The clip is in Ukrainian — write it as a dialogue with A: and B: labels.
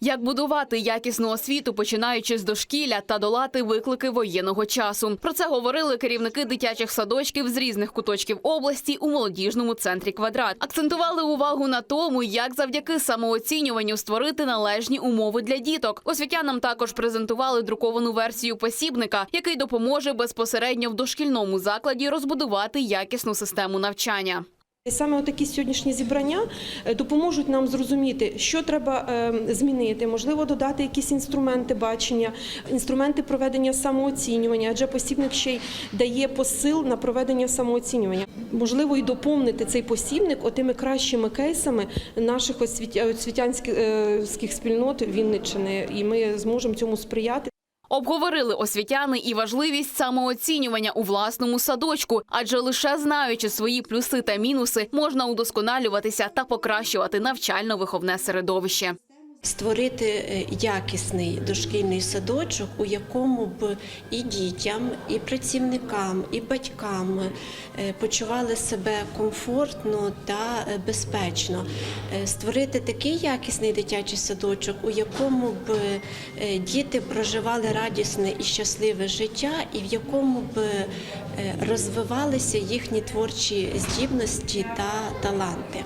A: Як будувати якісну освіту, починаючи з дошкілля та долати виклики воєнного часу. Про це говорили керівники дитячих садочків з різних куточків області у молодіжному центрі квадрат. Акцентували увагу на тому, як завдяки самооцінюванню створити належні умови для діток. Освітянам також презентували друковану версію посібника, який допоможе безпосередньо в дошкільному закладі розбудувати якісну систему навчання.
B: Саме такі сьогоднішні зібрання е, допоможуть нам зрозуміти, що треба е, змінити, можливо, додати якісь інструменти бачення, інструменти проведення самооцінювання, адже посібник ще й дає посил на проведення самооцінювання. Можливо, і доповнити цей посібник отими кращими кейсами наших освітянських спільнот Вінниччини, і ми зможемо цьому сприяти.
A: Обговорили освітяни і важливість самооцінювання у власному садочку, адже лише знаючи свої плюси та мінуси, можна удосконалюватися та покращувати навчально-виховне середовище.
C: Створити е, якісний дошкільний садочок, у якому б і дітям, і працівникам, і батькам е, почували себе комфортно та е, безпечно. Створити такий якісний дитячий садочок, у якому б діти проживали радісне і щасливе життя, і в якому б розвивалися їхні творчі здібності та таланти.